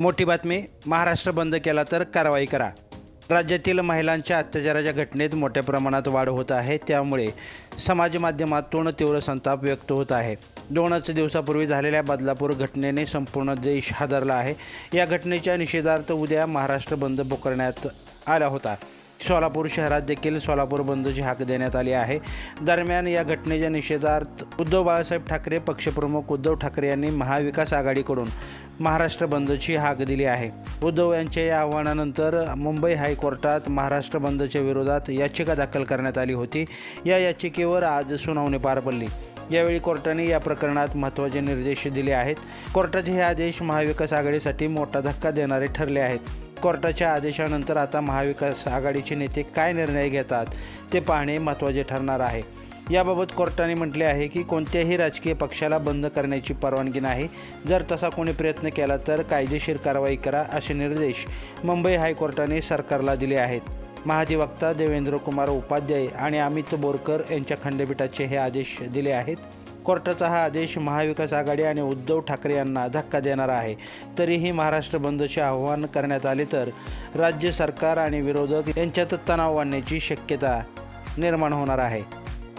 मोठी बातमी महाराष्ट्र बंद केला तर कारवाई करा. राज्यातील महिलांच्या अत्याचाराच्या घटनेत मोठ्या प्रमाणात वाढ होत आहे त्यामुळे समाज माध्यमातून तीव्र संताप व्यक्त होत आहे. दोनच दिवसापूर्वी झालेल्या बदलापूर घटनेने संपूर्ण देश हादरला आहे. या घटनेच्या निषेधार्थ उद्या महाराष्ट्र बंद पुकारण्यात आला होता. सोलापूर शहरात देखील सोलापूर बंदची हाक देण्यात आली आहे. दरम्यान या घटनेच्या निषेधार्थ उद्धव बाळासाहेब ठाकरे पक्षप्रमुख उद्धव ठाकरे यांनी महाविकास आघाडीकडून महाराष्ट्र बंदची हाक दिली आहे. उद्धव यांच्या या आव्हानानंतर मुंबई हायकोर्टात महाराष्ट्र बंदच्या विरोधात याचिका दाखल करण्यात आली होती. या याचिकेवर आज सुनावणी पार पडली. यावेळी कोर्टाने या प्रकरणात महत्त्वाचे निर्देश दिले आहेत. कोर्टाचे हे आदेश महाविकास आघाडीसाठी मोठा धक्का देणारे ठरले आहेत. कोर्टाच्या आदेशानंतर आता महाविकास आघाडीचे नेते काय निर्णय घेतात ते पाहणे महत्त्वाचे ठरणार आहे. याबाबत कोर्टाने म्हटले आहे की कोणत्याही राजकीय पक्षाला बंद करण्याची परवानगी नाही. जर तसा कोणी प्रयत्न केला तर कायदेशीर कारवाई करा असे निर्देश मुंबई हायकोर्टाने सरकारला दिले आहेत. महाधिवक्ता देवेंद्र कुमार उपाध्याय आणि अमित बोरकर यांच्या खंडपीठाचे हे आदेश दिले आहेत. कोर्टाचा हा आदेश महाविकास आघाडी आणि उद्धव ठाकरे यांना धक्का देणारा आहे. तरीही महाराष्ट्र बंदचे आवाहन करण्यात आले तर राज्य सरकार आणि विरोधक यांच्यात तणाव वाढण्याची शक्यता निर्माण होणार आहे.